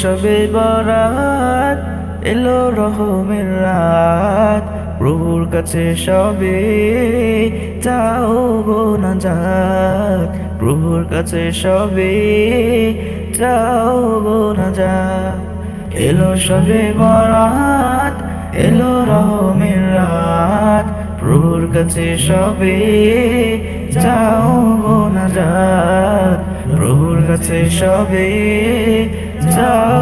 সবে বরাত এলো রহমের রাত। প্রভুর কাছে সবে চাও গো না যাত প্রভুর কাছে সবে চাও গো না যাত এলো সবে বরাত, এলো রহমের রাত। প্রভুর কাছে সবে চাও গো না যাত প্রভুর কাছে সবে যাও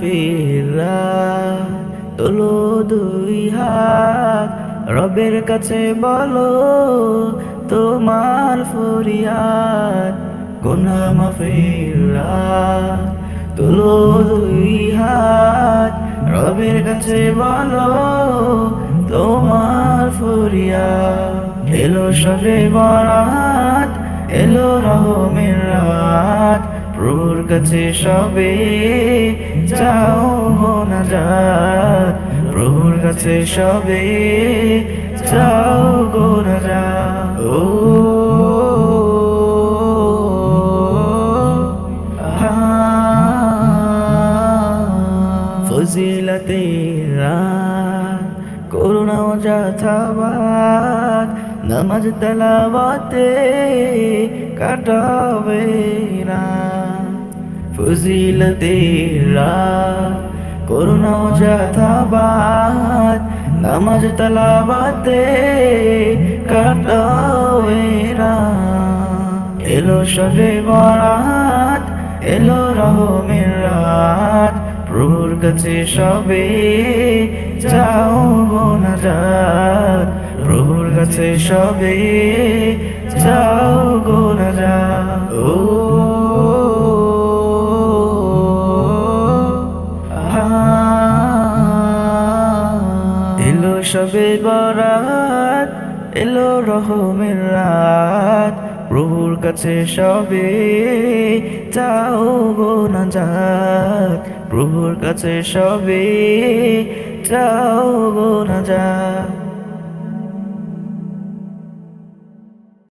গুনাম তোলো দুই হাত, রবের কাছে বলো তোমার ফরিয়াদ। গুনাম ফিরা তোলো দুই হাত, রবের কাছে বলো তোমার ফরিয়া এলো সবে বরাত, এলো রহমের রাত। প্রভুর কাছে সবে না যাত প্রভুর কাছে সবে যাও গো না যা। ও ফজিলতে রাত, করুণা যথাবাদ নামাজ তালাবাতে কাটাবে না ফজিলতে রাত করুণা নামাজ তালাবাতে কাটাবে না এলো সবে বরাত, এলো রহমের রাত, প্রভুর কাছে সবে যাও গো না যাত প্রভুর কাছে সবে যাও গো না ও সবে বরাত, এলো রহমের রাত। প্রভুর কাছে সবে চাও গো না যাক প্রভুর কাছে সবে চাও গো না যাত